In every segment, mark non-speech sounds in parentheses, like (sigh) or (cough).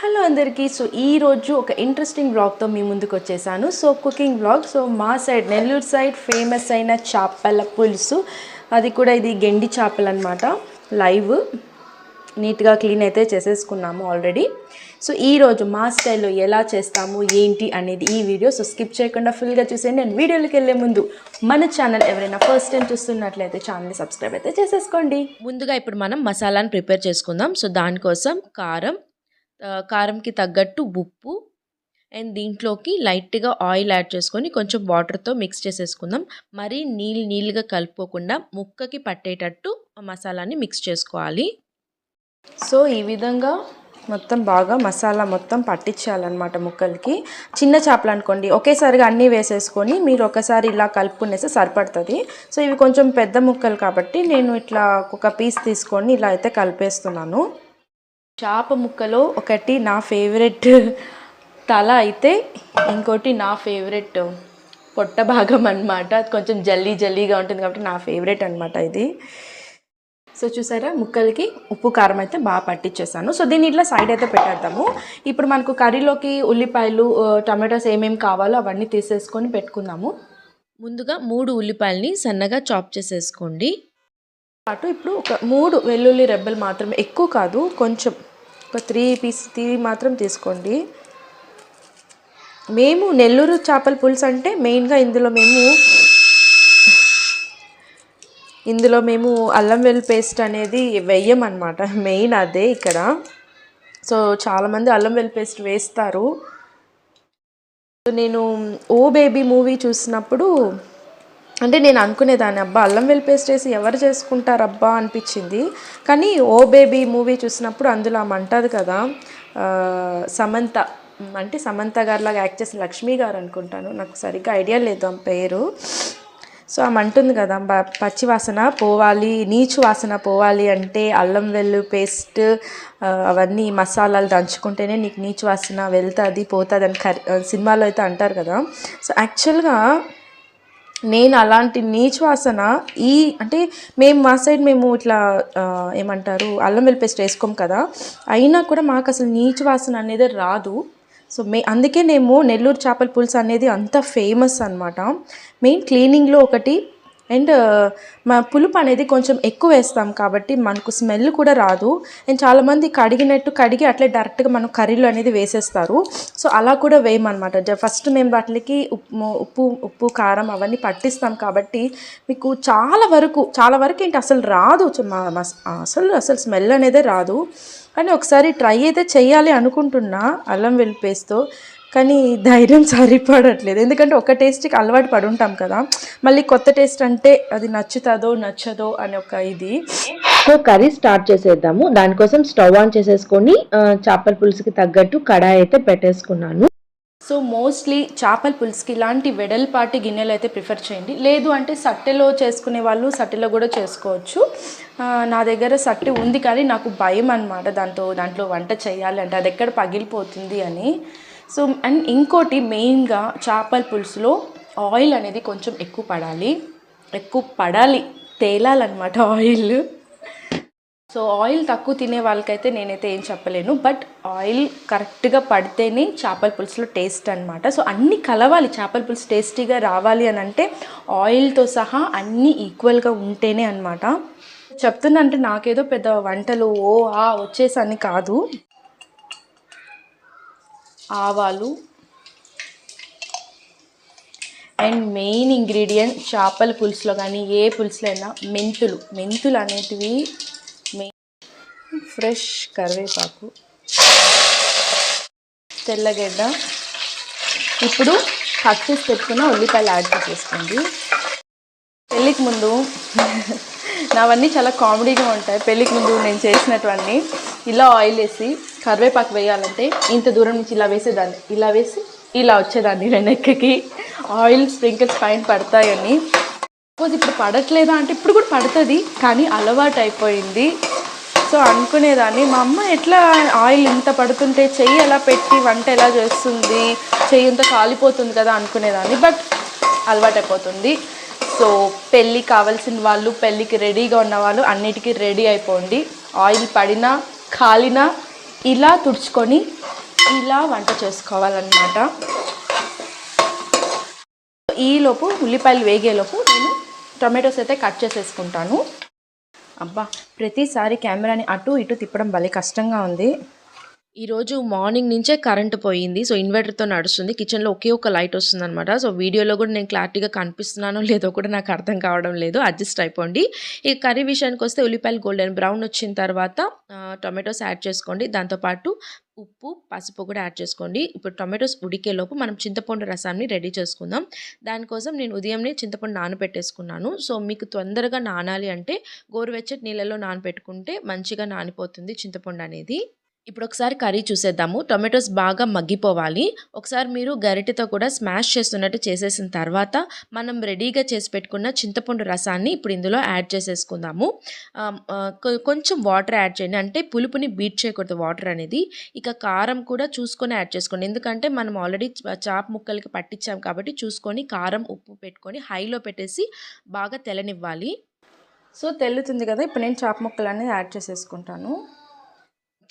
Hello అందరికీ. So ఈ రోజు ఒక ఇంట్రెస్టింగ్ బ్లాగ్తో మీ ముందుకు వచ్చేసాను. సో కుకింగ్ బ్లాగ్ సో మా సైడ్ నెల్లూరు సైడ్ ఫేమస్ అయిన చేపల పులుసు. అది కూడా ఇది గెండి చేపలు అనమాట లైవ్ నీట్గా క్లీన్ అయితే చేసేసుకున్నాము ఆల్రెడీ సో ఈ రోజు మా స్టైల్లో ఎలా చేస్తాము ఏంటి అనేది ఈ వీడియో. సో స్కిప్ చేయకుండా ఫుల్గా చూసేయండి. నేను వీడియోలోకి వెళ్ళే ముందు మన ఛానల్ ఎవరైనా ఫస్ట్ టైం చూస్తున్నట్లయితే ఛానల్ని సబ్స్క్రైబ్ అయితే చేసేసుకోండి. ముందుగా ఇప్పుడు మనం మసాలాను ప్రిపేర్ చేసుకుందాం. సో దానికోసం కారం కారంకి తగ్గట్టు ఉప్పు అండ్ దీంట్లోకి లైట్గా ఆయిల్ యాడ్ చేసుకొని కొంచెం వాటర్తో మిక్స్ చేసేసుకుందాం. మరీ నీళ్ళు నీళ్ళుగా కలుపుకోకుండా ముక్కకి పట్టేటట్టు మసాలాని మిక్స్ చేసుకోవాలి. సో ఈ విధంగా మొత్తం బాగా మసాలా మొత్తం పట్టించాలన్నమాట ముక్కలకి. చిన్న చేపలు అనుకోండి ఒకేసారిగా అన్నీ వేసేసుకొని మీరు ఒకసారి ఇలా కలుపుకునేస్తే సరిపడుతుంది. సో ఇవి కొంచెం పెద్ద ముక్కలు కాబట్టి నేను ఇట్లా ఒక పీస్ తీసుకొని ఇలా అయితే కలిపేస్తున్నాను. చేప ముక్కలో ఒకటి నా ఫేవరెట్ తల అయితే ఇంకోటి నా ఫేవరెట్ పొట్ట భాగం అనమాట అది కొంచెం జల్లీ జల్లీగా ఉంటుంది కాబట్టి నా ఫేవరెట్ అనమాట ఇది. సో చూసారా ముక్కలకి ఉప్పు కారం అయితే బాగా పట్టించేసాను సో దీన్ని ఇట్లా సైడ్ అయితే పెట్టేద్దాము. ఇప్పుడు మనకు కర్రీలోకి ఉల్లిపాయలు టమాటోస్ ఏమేమి కావాలో అవన్నీ తీసేసుకొని పెట్టుకుందాము. ముందుగా మూడు ఉల్లిపాయలని సన్నగా చాప్ చేసేసుకోండి. పాటు ఇప్పుడు ఒక మూడు వెల్లుల్లి రెబ్బలు మాత్రమే ఎక్కువ కాదు కొంచెం ఒక త్రీ పీస్ త్రీ మాత్రం తీసుకోండి. మేము నెల్లూరు చేపల పులుసు అంటే మెయిన్గా ఇందులో మేము ఇందులో మేము అల్లం వెల్లు పేస్ట్ అనేది వెయ్యమన్నమాట. మెయిన్ అదే ఇక్కడ. సో చాలామంది అల్లం వెల్లు పేస్ట్ వేస్తారు. నేను ఓ బేబీ మూవీ చూసినప్పుడు అంటే నేను అనుకునేదాన్ని అబ్బా అల్లం వెల్లి పేస్ట్ వేసి ఎవరు చేసుకుంటారబ్బా అనిపించింది. కానీ ఓ బేబీ మూవీ చూసినప్పుడు అందులో ఆమె అంటుంది కదా సమంత అంటే సమంత గారిలాగా యాక్ట్ చేసిన లక్ష్మి గారు అనుకుంటాను. నాకు సరిగ్గా ఐడియా లేదు ఆమె పేరు. సో ఆమె అంటుంది కదా బ- పచ్చి వాసన పోవాలి నీచు వాసన పోవాలి అంటే అల్లం వెల్లు పేస్ట్ అవన్నీ మసాలాలు దంచుకుంటేనే నీకు నీచు వాసన వెళ్తుంది పోతుంది అని కర్ సినిమాలో అయితే అంటారు కదా. సో యాక్చువల్గా నేను అలాంటి నీచు వాసన ఈ అంటే మేము మా సైడ్ మేము ఇట్లా ఏమంటారు అల్లం వెల్లి పేస్ట్ వేసుకోం కదా అయినా కూడా మాకు అసలు నీచు వాసన అనేది రాదు. సో మే అందుకే మేము నెల్లూరు చేపల పులుసు అనేది అంత ఫేమస్ అనమాట మెయిన్ క్లీనింగ్లో ఒకటి అండ్ మా పులుపు అనేది కొంచెం ఎక్కువ వేస్తాం కాబట్టి మనకు స్మెల్ కూడా రాదు. అండ్ చాలామంది కడిగినట్టు కడిగి అట్లే డైరెక్ట్గా మనం కర్రీలో అనేది వేసేస్తారు. సో అలా కూడా వేయమన్నమాట. ఫస్ట్ మేము వాటికి ఉప్పు ఉప్పు ఉప్పు కారం అవన్నీ పట్టిస్తాం కాబట్టి మీకు చాలా వరకు చాలా వరకు ఏంటి అసలు రాదు. మా- అసలు అసలు స్మెల్ అనేదే రాదు. కానీ ఒకసారి ట్రై అయితే చేయాలి అనుకుంటున్నా అల్లం వెల్లి పేస్ట్తో కానీ ధైర్యం సరిపడట్లేదు. ఎందుకంటే ఒక టేస్ట్కి అలవాటు పడి ఉంటాం కదా. మళ్ళీ కొత్త టేస్ట్ అంటే అది నచ్చుతుందో నచ్చదో అని ఒక ఇది. సో కర్రీ స్టార్ట్ చేసేద్దాము. దానికోసం స్టవ్ ఆన్ చేసేసుకొని చేపల పులుసుకి తగ్గట్టు కడాయి అయితే పెట్టేసుకున్నాను. సో మోస్ట్లీ చేపల పులుసుకి ఇలాంటి వెడల్పాటి గిన్నెలు అయితే ప్రిఫర్ చేయండి. లేదు అంటే సట్టెలో చేసుకునే వాళ్ళు సట్టెలో కూడా చేసుకోవచ్చు. నా దగ్గర సట్టె ఉంది కానీ నాకు భయం అనమాట దాంతో దాంట్లో వంట చేయాలి అంటే అది ఎక్కడ పగిలిపోతుంది అని. సో అండ్ ఇంకోటి మెయిన్గా చేపల పులుసులో ఆయిల్ అనేది కొంచెం ఎక్కువ పడాలి. ఎక్కువ పడాలి. తేలాలన్నమాట ఆయిల్. సో ఆయిల్ తక్కువ తినే వాళ్ళకైతే నేనైతే ఏం చెప్పలేను. బట్ ఆయిల్ కరెక్ట్గా పడితేనే చేపల పులుసులో టేస్ట్ అనమాట సో అన్నీ కలవాలి. చేపల పులుసు టేస్టీగా రావాలి అని అంటే ఆయిల్తో సహా అన్నీ ఈక్వల్గా ఉంటేనే అనమాట చెప్తున్నా అంటే నాకేదో పెద్ద వంటలు ఓ ఆ వచ్చేసని కాదు. ఆవాలు అండ్ మెయిన్ ఇంగ్రీడియంట్ చేపల పులుసులో కానీ ఏ పులుసులో అయినా మెంతులు. మెంతులు అనేటివి మెయిన్ ఫ్రెష్ కరివేపాకు తెల్లగడ్డ. ఇప్పుడు కట్ చేసి పెట్టుకున్న ఉల్లిపాయలు యాడ్ చేసేసుకోండి. పెళ్ళికి ముందు (laughs) నావన్నీ చాలా కామెడీగా ఉంటాయి. పెళ్ళికి ముందు నేను చేసినటువన్నీ ఇలా ఆయిల్ వేసి కరివేపాకు వేయాలంటే ఇంత దూరం నుంచి ఇలా వేసేదాన్ని. ఇలా వేసి ఇలా వచ్చేదాన్ని వెనక్కి. ఆయిల్ స్ప్రింకిల్స్ పైన పడతాయని. సపోజ్ ఇప్పుడు పడట్లేదా అంటే ఇప్పుడు కూడా పడుతుంది కానీ అలవాటు అయిపోయింది. సో అనుకునేదాన్ని. మా అమ్మ ఎట్లా ఆయిల్ ఇంత పడుతుంటే చెయ్యి ఎలా పెట్టి వంట ఎలా చేస్తుంది చెయ్యి ఇంత కాలిపోతుంది కదా అనుకునేదాన్ని. బట్ అలవాటు అయిపోతుంది. సో పెళ్ళి కావాల్సిన వాళ్ళు పెళ్ళికి రెడీగా ఉన్న వాళ్ళు అన్నిటికీ రెడీ అయిపోండి. ఆయిల్ పడినా కాలినా ఇలా తుడుచుకొని ఇలా వంట చేసుకోవాలన్నమాట. ఈలోపు ఉల్లిపాయలు వేగేలోపు నేను టొమాటోస్ అయితే కట్ చేసేసుకుంటాను. అబ్బా ప్రతిసారి కెమెరాని అటు ఇటు తిప్పడం భలే కష్టంగా ఉంది. ఈరోజు మార్నింగ్ నుంచే కరెంట్ పోయింది. సో ఇన్వర్టర్తో నడుస్తుంది. కిచెన్లో ఒకే ఒక లైట్ వస్తుంది అనమాట సో వీడియోలో కూడా నేను క్లారిటీగా కనిపిస్తున్నానో లేదో కూడా నాకు అర్థం కావడం లేదు. అడ్జస్ట్ అయిపోండి. ఈ కర్రీ విషయానికి వస్తే ఉల్లిపాయలు గోల్డెన్ బ్రౌన్ వచ్చిన తర్వాత టొమాటోస్ యాడ్ చేసుకోండి. దాంతోపాటు ఉప్పు పసుపు కూడా యాడ్ చేసుకోండి. ఇప్పుడు టొమాటోస్ ఉడికేలోపు మనం చింతపండు రసాన్ని రెడీ చేసుకుందాం. దానికోసం నేను ఉదయంనే చింతపండు నానబెట్టేసుకున్నాను. సో మీకు తొందరగా నానాలి అంటే గోరువెచ్చటి నీళ్ళలో నానబెట్టుకుంటే మంచిగా నానిపోతుంది చింతపండు అనేది. ఇప్పుడు ఒకసారి కర్రీ చూసేద్దాము. టొమాటోస్ బాగా మగ్గిపోవాలి. ఒకసారి మీరు గరిటెతో కూడా స్మాష్ చేస్తున్నట్టు చేసేసిన తర్వాత మనం రెడీగా చేసి పెట్టుకున్న చింతపండు రసాన్ని ఇప్పుడు ఇందులో యాడ్ చేసేసుకుందాము. కొ- కొంచెం వాటర్ యాడ్ చేయండి. అంటే పులుపుని బీట్ చేయకూడదు వాటర్ అనేది. ఇక కారం కూడా చూసుకొని యాడ్ చేసుకోండి. ఎందుకంటే మనం ఆల్రెడీ చాప్ ముక్కలకి పట్టించాం కాబట్టి చూసుకొని కారం ఉప్పు పెట్టుకొని హైలో పెట్టేసి బాగా తెల్లనివ్వాలి. సో తెల్లుతుంది కదా. ఇప్పుడు నేను చాప ముక్కలు అనేది యాడ్ చేసేసుకుంటాను.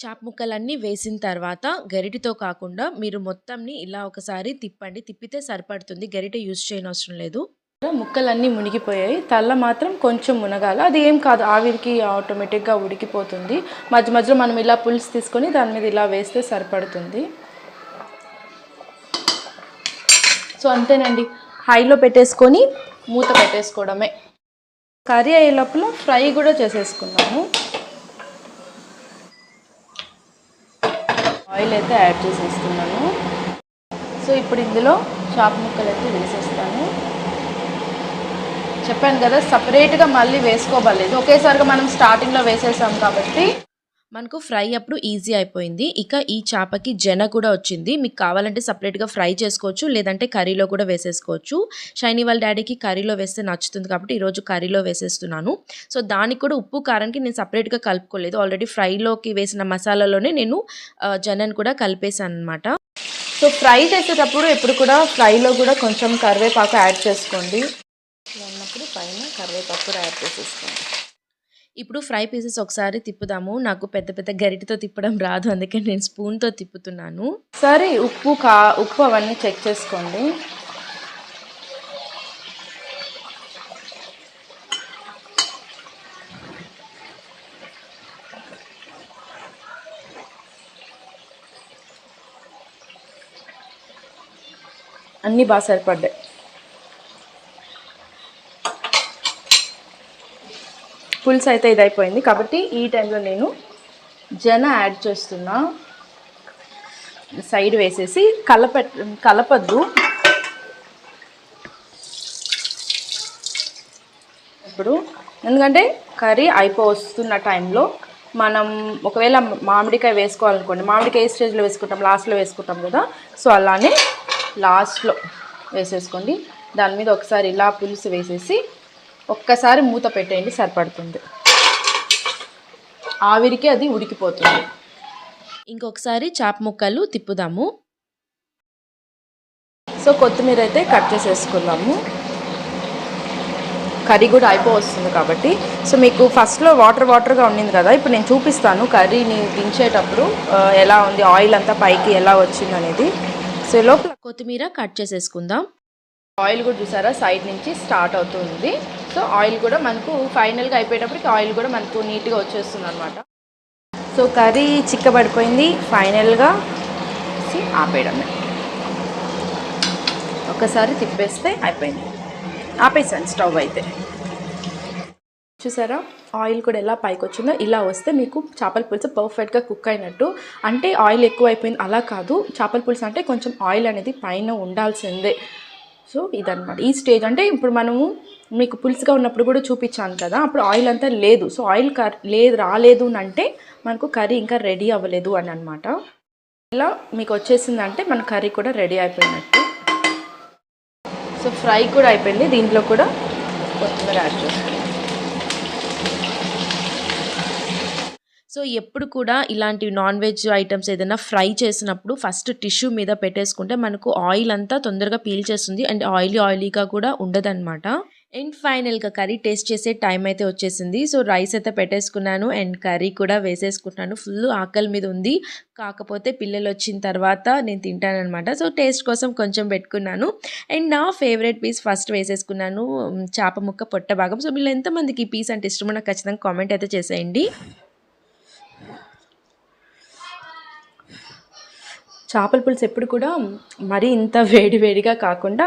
చాప్ ముక్కలన్నీ వేసిన తర్వాత గరిటితో కాకుండా మీరు మొత్తంని ఇలా ఒకసారి తిప్పండి. తిప్పితే సరిపడుతుంది. గరిటె యూజ్ చేయనవసరం లేదు. ముక్కలన్నీ మునిగిపోయాయి. తల్ల మాత్రం కొంచెం మునగాలి. అది ఏం కాదు. ఆవిరికి ఆటోమేటిక్గా ఉడికిపోతుంది. మధ్య మధ్యలో మనం ఇలా పులుసు తీసుకొని దాని మీద ఇలా వేస్తే సరిపడుతుంది. సో అంతేనండి. హైలో పెట్టేసుకొని మూత పెట్టేసుకోవడమే. కర్రీ అయ్యే లోపల ఫ్రై కూడా చేసేసుకున్నాము. ఆయిల్ అయితే యాడ్ చేసేస్తున్నాను. సో ఇప్పుడు ఇందులో చాప్ ముక్కలు అయితే వేసేస్తాను. చెప్పాను కదా సపరేట్గా మళ్ళీ వేసుకోబలేదు ఒకేసారిగా మనం స్టార్టింగ్లో వేసేసాం కాబట్టి మనకు ఫ్రై అప్పుడు ఈజీ అయిపోయింది. ఇక ఈ చేపకి జన కూడా వచ్చింది. మీకు కావాలంటే సపరేట్గా ఫ్రై చేసుకోవచ్చు లేదంటే కర్రీలో కూడా వేసేసుకోవచ్చు. షైనీ వాళ్ళ డాడీకి కర్రీలో వేస్తే నచ్చుతుంది కాబట్టి ఈరోజు కర్రీలో వేసేస్తున్నాను. సో దానికి కూడా ఉప్పు కారానికి నేను సపరేట్గా కలుపుకోలేదు. ఆల్రెడీ ఫ్రైలోకి వేసిన మసాలాలోనే నేను జనని కూడా కలిపేశాను అనమాట సో ఫ్రై చేసేటప్పుడు ఎప్పుడు కూడా ఫ్రైలో కూడా కొంచెం కరివేపాకు యాడ్ చేసుకోండి. ఉన్నప్పుడు పైన కరివేపాకు యాడ్ చేసేసుకోండి. ఇప్పుడు ఫ్రై పీసెస్ ఒకసారి తిప్పుదాము. నాకు పెద్ద పెద్ద గరిటితో తిప్పడం రాదు. అందుకే నేను స్పూన్తో తిప్పుతున్నాను. సరే ఉప్పు కా ఉప్పు అవన్నీ చెక్ చేసుకోండి. అన్నీ బాగా సరిపడ్డాయి. పులుసు అయితే ఇది అయిపోయింది కాబట్టి ఈ టైంలో నేను జన యాడ్ చేస్తున్నా. సైడ్ వేసేసి కలప కలపద్దు. ఇప్పుడు ఎందుకంటే కర్రీ అయిపో వస్తున్న టైంలో మనం ఒకవేళ మామిడికాయ వేసుకోవాలనుకోండి మామిడికాయ ఏ స్టేజ్లో వేసుకుంటాం లాస్ట్లో వేసుకుంటాం కదా. సో అలానే లాస్ట్లో వేసేసుకోండి. దాని మీద ఒకసారి ఇలా పులుసు వేసేసి ఒక్కసారి మూత పెట్టేయండి సరిపడుతుంది. ఆవిరికి అది ఉడికిపోతుంది. ఇంకొకసారి చాప ముక్కలు తిప్పుదాము. సో కొత్తిమీర అయితే కట్ చేసేసుకుందాము కర్రీ కూడా అయిపో వస్తుంది కాబట్టి. సో మీకు ఫస్ట్లో వాటర్ వాటర్గా ఉండింది కదా ఇప్పుడు నేను చూపిస్తాను కర్రీని దించేటప్పుడు ఎలా ఉంది ఆయిల్ అంతా పైకి ఎలా వచ్చింది అనేది. సో లోపల కొత్తిమీర కట్ చేసేసుకుందాం. ఆయిల్ కూడా చూసారా సైడ్ నుంచి స్టార్ట్ అవుతుంది. సో ఆయిల్ కూడా మనకు ఫైనల్గా అయిపోయేటప్పటికి ఆయిల్ కూడా మనకు నీట్గా వచ్చేస్తుంది అనమాట సో కర్రీ చిక్కబడిపోయింది. ఫైనల్గా ఆపేయడం ఆపేయడమే. ఒకసారి తిప్పేస్తే అయిపోయింది. ఆపేసాను స్టవ్ అయితే. చూసారా? ఆయిల్ కూడా ఎలా పైకి వచ్చిందో ఇలా వస్తే మీకు చేపల పులుసు పర్ఫెక్ట్గా కుక్ అయినట్టు. అంటే ఆయిల్ ఎక్కువ అయిపోయింది అలా కాదు. చేపల పులుసు అంటే కొంచెం ఆయిల్ అనేది పైన ఉండాల్సిందే. సో ఇదనమాట ఈ స్టేజ్ అంటే ఇప్పుడు మనము మీకు పులుసుగా ఉన్నప్పుడు కూడా చూపించాను కదా అప్పుడు ఆయిల్ అంతా లేదు. సో ఆయిల్ లేదు రాలేదు అని అంటే మనకు కర్రీ ఇంకా రెడీ అవ్వలేదు అని అనమాట ఇలా మీకు వచ్చేసిందంటే మన కర్రీ కూడా రెడీ అయిపోయినట్టు. సో ఫ్రై కూడా అయిపోయింది. దీంట్లో కూడా కొత్తిమీర యాడ్ సో ఎప్పుడు కూడా ఇలాంటి నాన్ వెజ్ ఐటమ్స్ ఏదైనా ఫ్రై చేసినప్పుడు ఫస్ట్ టిష్యూ మీద పెట్టేసుకుంటే మనకు ఆయిల్ అంతా తొందరగా పీల్చేస్తుంది అండ్ ఆయిలీ ఆయిలీగా కూడా ఉండదన్నమాట. అండ్ ఫైనల్గా కర్రీ టేస్ట్ చేసే టైం అయితే వచ్చేసింది. సో రైస్ అయితే పెట్టేసుకున్నాను. అండ్ కర్రీ కూడా వేసేసుకుంటున్నాను. ఫుల్ ఆకలి మీద ఉంది. కాకపోతే పిల్లలు వచ్చిన తర్వాత నేను తింటానమాట సో టేస్ట్ కోసం కొంచెం పెట్టుకున్నాను. అండ్ నా ఫేవరెట్ పీస్ ఫస్ట్ వేసేసుకున్నాను. చేప ముక్క పొట్ట భాగం. సో మీరు ఎంతమందికి ఈ పీస్ అంటే ఇష్టమో నాకు ఖచ్చితంగా కామెంట్ అయితే చేసేయండి. చేపల పులుసు ఎప్పుడు కూడా మరీ ఇంత వేడి వేడిగా కాకుండా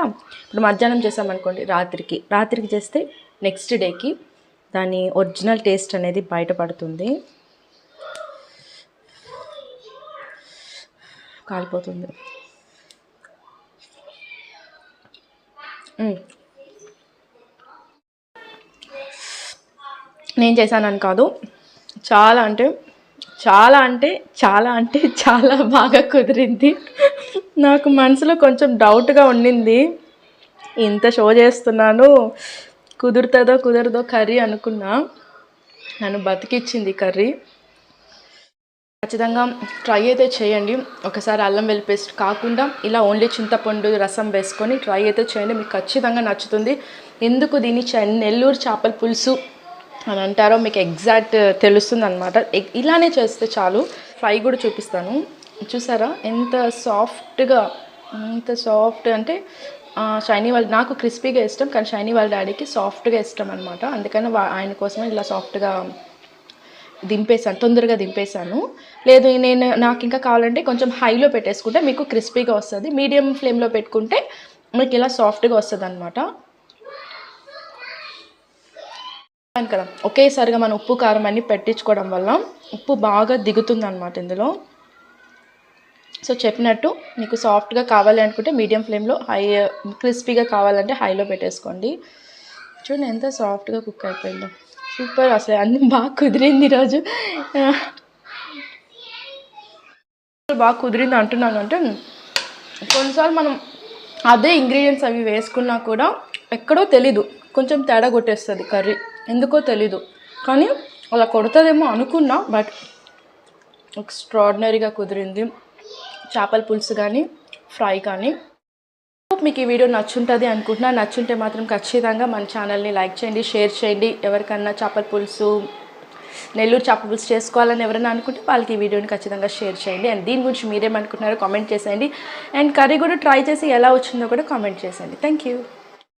ఇప్పుడు మధ్యాహ్నం చేసామనుకోండి రాత్రికి. రాత్రికి చేస్తే నెక్స్ట్ డేకి దాని ఒరిజినల్ టేస్ట్ అనేది బయటపడుతుంది. కాలిపోతుంది. నేను చేశానని కాదు. చాలా అంటే చాలా అంటే చాలా అంటే చాలా బాగా కుదిరింది. నాకు మనసులో కొంచెం డౌట్గా ఉండింది. ఇంత షో చేస్తున్నాను. కుదురుతుందో కుదరదో కర్రీ అనుకున్నా. నన్ను బతికిచ్చింది కర్రీ. ఖచ్చితంగా ట్రై అయితే చేయండి. ఒకసారి అల్లం వెల్లి పేస్ట్ కాకుండా ఇలా ఓన్లీ చింతపండు రసం వేసుకొని ట్రై అయితే చేయండి. మీకు ఖచ్చితంగా నచ్చుతుంది. ఎందుకు దీన్ని చె- నెల్లూరు చేపల పులుసు అని అంటారో మీకు ఎగ్జాక్ట్ తెలుస్తుంది అనమాట ఇలానే చేస్తే చాలు. ఫ్రై కూడా చూపిస్తాను. చూసారా? ఎంత సాఫ్ట్గా ఎంత సాఫ్ట్ అంటే షైనీ వాళ్ళ నాకు క్రిస్పీగా ఇష్టం కానీ షైనీ వాళ్ళ డాడీకి సాఫ్ట్గా ఇష్టం అనమాట అందుకని వా- ఆయన కోసమే ఇలా సాఫ్ట్గా దింపేసాను తొందరగా దింపేసాను లేదు నేను నాకు ఇంకా కావాలంటే కొంచెం హైలో పెట్టేసుకుంటే మీకు క్రిస్పీగా వస్తుంది. మీడియం ఫ్లేమ్లో పెట్టుకుంటే మీకు ఇలా సాఫ్ట్గా వస్తుంది అనమాట కదా ఒకేసారిగా మనం ఉప్పు కారం అన్ని పెట్టించుకోవడం వల్ల ఉప్పు బాగా దిగుతుంది అనమాట ఇందులో. సో చెప్పినట్టు మీకు సాఫ్ట్గా కావాలి అనుకుంటే మీడియం ఫ్లేమ్లో హై క్రిస్పీగా కావాలంటే హైలో పెట్టేసుకోండి. చూడండి ఎంత సాఫ్ట్గా కుక్ అయిపోయిందో. సూపర్ అసలు అన్నీ బాగా కుదిరింది ఈరోజు. బాగా కుదిరింది అంటున్నాను అంటే కొన్నిసార్లు మనం అదే ఇంగ్రీడియంట్స్ అవి వేసుకున్నా కూడా ఎక్కడో తెలీదు. కొంచెం తేడా కొట్టేస్తుంది కర్రీ. ఎందుకో తెలీదు. కానీ అలా కొడుతుందేమో అనుకున్నా బట్ ఎక్స్ట్రాడినరీగా కుదిరింది. చేపల పులుసు కానీ ఫ్రై కానీ. మీకు ఈ వీడియో నచ్చుంటుంది అనుకుంటున్నా. నచ్చుంటే మాత్రం ఖచ్చితంగా మన ఛానల్ని లైక్ చేయండి షేర్ చేయండి. ఎవరికన్నా చేపల పులుసు నెల్లూరు చేపల పులుసు చేసుకోవాలని ఎవరైనా అనుకుంటే వాళ్ళకి ఈ వీడియోని ఖచ్చితంగా షేర్ చేయండి. అండ్ దీని గురించి మీరేమనుకుంటున్నారో కామెంట్ చేసేయండి. అండ్ కర్రీ కూడా ట్రై చేసి ఎలా వచ్చిందో కూడా కామెంట్ చేసేయండి. Thank you